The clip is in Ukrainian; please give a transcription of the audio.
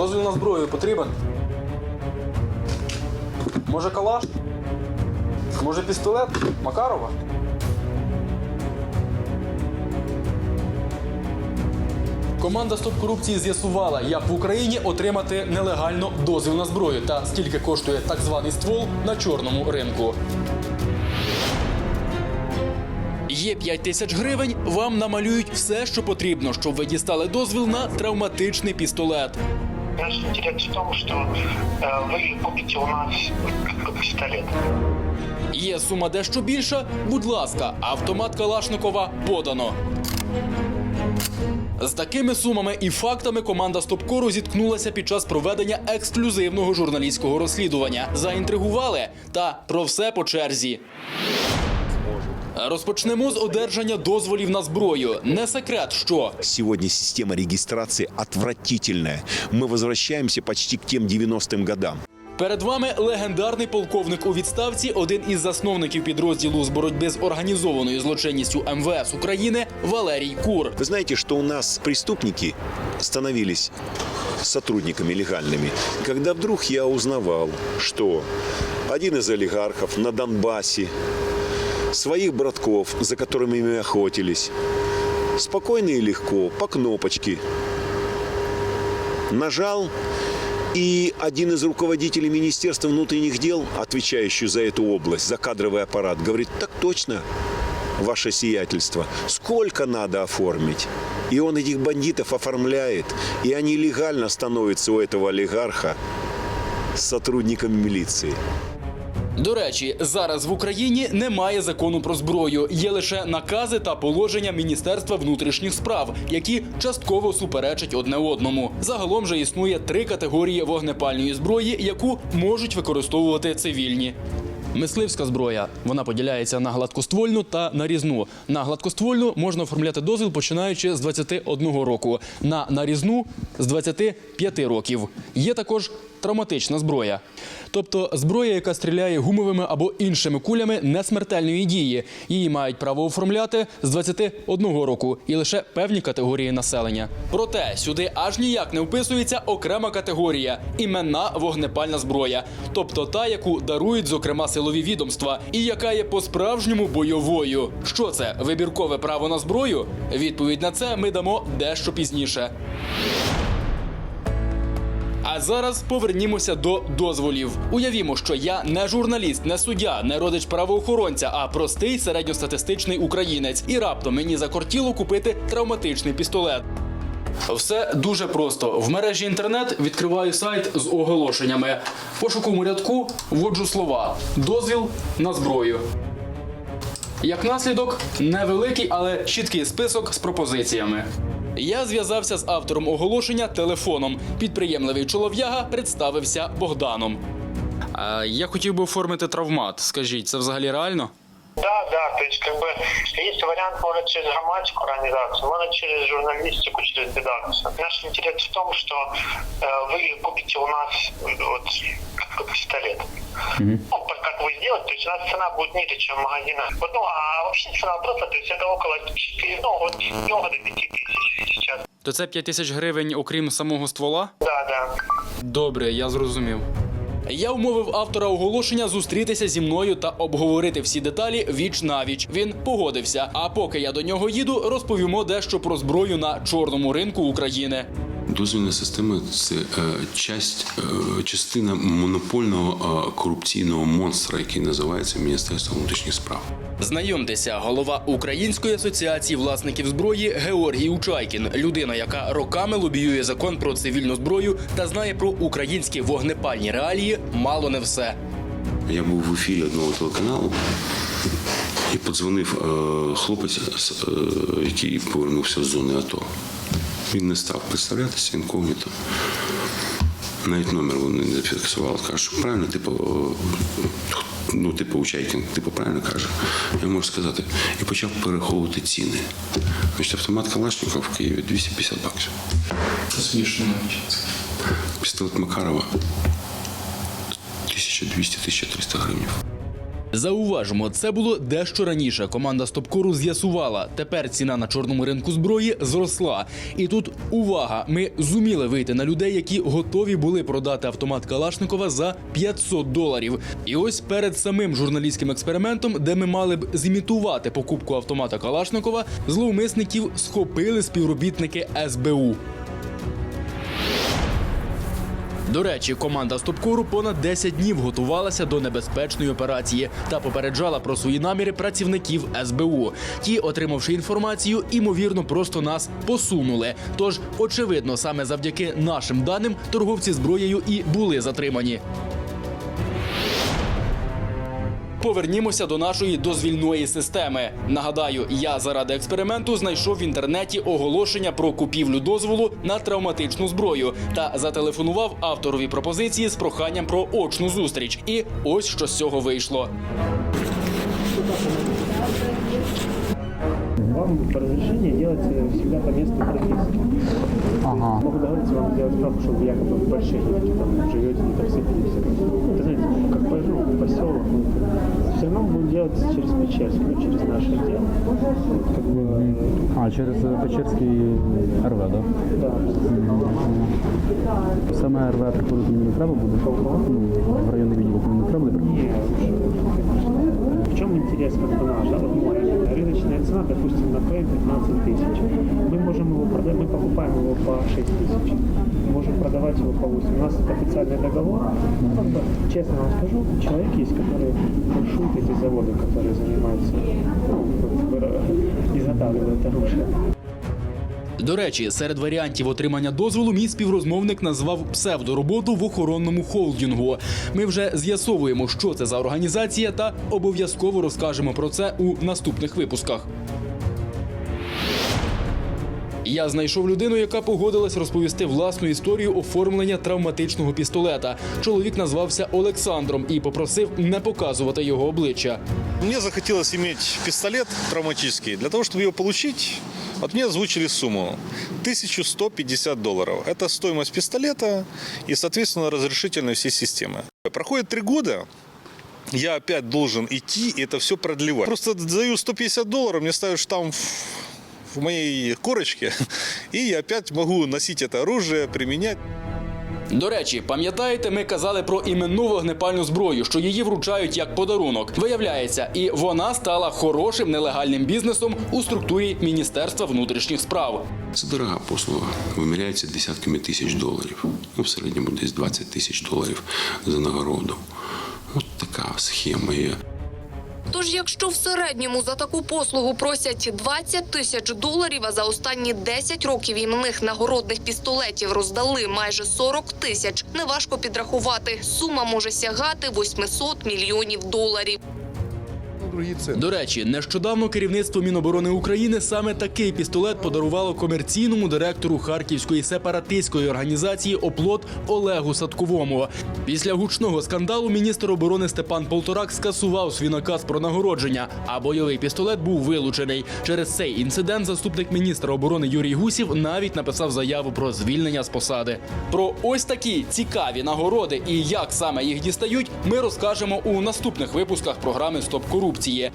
Дозвіл на зброю потрібен? Може калаш? Може пістолет? Макарова? Команда Стоп корупції з'ясувала, як в Україні отримати нелегально дозвіл на зброю та скільки коштує так званий ствол на чорному ринку. Є 5 тисяч гривень, вам намалюють все, що потрібно, щоб ви дістали дозвіл на травматичний пістолет. Наш интерес в том, что э, вы купите у нас пистолет. Є сума дещо більша. Будь ласка, автомат Калашникова подано. З такими сумами і фактами команда Стопкору зіткнулася під час проведення ексклюзивного журналістського розслідування. Заінтригували та про все по черзі. Розпочнемо з одержання дозволів на зброю. Не секрет, що Сегодня система регистрации отвратительная. Мы возвращаемся почти к тем 90-м годам. Перед вами легендарний полковник у відставці, один із засновників підрозділу з боротьби з організованою злочинністю МВС України Валерій Кур. Вы знаете, что у нас преступники становились сотрудниками легальными, когда вдруг я узнавал, что один из олигархов на Донбассе своих братков, за которыми мы охотились, спокойно и легко, по кнопочке, нажал и один из руководителей Министерства внутренних дел, отвечающий за эту область, за кадровый аппарат, говорит, так точно, ваше сиятельство, сколько надо оформить. И он этих бандитов оформляет, и они легально становятся у этого олигарха сотрудниками милиции. До речі, зараз в Україні немає закону про зброю. Є лише накази та положення Міністерства внутрішніх справ, які частково суперечать одне одному. Загалом же існує три категорії вогнепальної зброї, яку можуть використовувати цивільні. Мисливська зброя вона поділяється на гладкоствольну та нарізну. На гладкоствольну можна оформляти дозвіл починаючи з 21 року, на нарізну з 25 років. Є також травматична зброя, тобто зброя, яка стріляє гумовими або іншими кулями несмертельної дії. Її мають право оформляти з 21 року і лише певні категорії населення. Проте сюди аж ніяк не вписується окрема категорія іменна вогнепальна зброя, тобто та, яку дарують зокрема силові відомства, і яка є по-справжньому бойовою. Що це вибіркове право на зброю? Відповідь на це ми дамо дещо пізніше. А зараз повернімося до дозволів. Уявімо, що я не журналіст, не суддя, не родич правоохоронця, а простий середньостатистичний українець. І раптом мені закортіло купити травматичний пістолет. Все дуже просто. В мережі інтернет відкриваю сайт з оголошеннями. В пошуковому рядку вводжу слова дозвіл на зброю. Як наслідок, невеликий, але чіткий список з пропозиціями. Я зв'язався з автором оголошення телефоном. Підприємливий чолов'яга представився Богданом. А я хотів би оформити травмат. Скажіть, це взагалі реально? Да, да, то есть как бы есть вариант, может через громадскую организацию, может через журналистику, через редакцию. Наш интерес в том, что э, вы купите у нас э, вот как бы пистолет. Ну, по- как вы сделаете, то есть у нас цена будет ниже, чем в магазинах. Вот, ну, а вообще цена просто, то есть это около 4, ну, от 4 до 5 тысяч сейчас. то це 5 тисяч гривень, окрім самого ствола? Да, да. Добре, я зрозумів. Я вмовив автора оголошення зустрітися зі мною та обговорити всі деталі віч навіч. Він погодився. А поки я до нього їду, розповімо дещо про зброю на чорному ринку України. Дозвільна система це е, часть, е, частина монопольного е, корупційного монстра, який називається Міністерство внутрішніх справ. Знайомтеся, голова Української асоціації власників зброї Георгій Учайкін, людина, яка роками лобіює закон про цивільну зброю та знає про українські вогнепальні реалії мало не все. Я був в ефірі одного телеканалу і подзвонив е, хлопець, е, який повернувся з зони АТО. Він не став представлятися інкогніто. Навіть номер вони не зафіксували. Кажуть, що правильно, типу, ну, типу, Учайкін, типу, правильно каже. Я можу сказати. І почав перераховувати ціни. Значить, автомат Калашников в Києві 250 баксів. Це смішно навіть. Пістолет Макарова 1200-1300 гривень. Зауважимо, це було дещо раніше. Команда Стопкору з'ясувала. Тепер ціна на чорному ринку зброї зросла. І тут увага! Ми зуміли вийти на людей, які готові були продати автомат Калашникова за 500 доларів. І ось перед самим журналістським експериментом, де ми мали б зімітувати покупку автомата Калашникова, зловмисників схопили співробітники СБУ. До речі, команда Стопкору понад 10 днів готувалася до небезпечної операції та попереджала про свої наміри працівників СБУ. Ті, отримавши інформацію, імовірно, просто нас посунули. Тож, очевидно, саме завдяки нашим даним торговці зброєю і були затримані. Повернімося до нашої дозвільної системи. Нагадаю, я заради експерименту знайшов в інтернеті оголошення про купівлю дозволу на травматичну зброю та зателефонував авторові пропозиції з проханням про очну зустріч. І ось що з цього вийшло. Вам по разрешению делать всегда по месту прописки. Ага. Могу договориться вам сделать справку, чтобы якобы в Большевике там живете, не там сыпались. Это знаете, как по, ну, поселок. Все равно мы будем делать через Печерск, ну, через наше дело. Вот, как бы, э, А, через Печерський РВ, так? да. Да? Саме РВ приходити мені не треба буде? Ну, в районний відділок мені не треба буде? Не, уже, в чем интерес как бы наш, да, вот мой. Рыночная цена, допустим, на ПМ 15 тысяч. 6 тысяч. Можем продавать его по 8. У нас это официальный договор. Ну, как бы, честно вам скажу, человек есть, который маршрут эти заводы, которые занимаются, ну, вот, выра- изготавливают оружие. До речі, серед варіантів отримання дозволу мій співрозмовник назвав псевдороботу в охоронному холдингу. Ми вже з'ясовуємо, що це за організація, та обов'язково розкажемо про це у наступних випусках. Я знайшов людину, яка погодилась розповісти власну історію оформлення травматичного пістолета. Чоловік назвався Олександром і попросив не показувати його обличчя. Мне захотелось иметь пистолет травматический. Для того, чтобы его получить, от мне озвучили сумму 1150 долларов. Это стоимость пистолета и, соответственно, разрешительной всей системы. Проходит три года, я опять должен идти и это все продлевать. Просто даю 150 долларов, мне ставят штамп в- моей корочке, и я опять могу носить это оружие, применять. До речі, пам'ятаєте, ми казали про іменну вогнепальну зброю, що її вручають як подарунок. Виявляється, і вона стала хорошим нелегальним бізнесом у структурі Міністерства внутрішніх справ. Це дорога послуга. Виміряється десятками тисяч доларів. Ну, в середньому десь 20 тисяч доларів за нагороду. От така схема є. Тож, якщо в середньому за таку послугу просять 20 тисяч доларів, а за останні 10 років іменних нагородних пістолетів роздали майже 40 тисяч, неважко підрахувати. Сума може сягати 800 мільйонів доларів. До речі, нещодавно керівництво Міноборони України саме такий пістолет подарувало комерційному директору харківської сепаратистської організації Оплот Олегу Садковому. Після гучного скандалу міністр оборони Степан Полторак скасував свій наказ про нагородження, а бойовий пістолет був вилучений. Через цей інцидент заступник міністра оборони Юрій Гусів навіть написав заяву про звільнення з посади. Про ось такі цікаві нагороди і як саме їх дістають, ми розкажемо у наступних випусках програми Стоп корупції.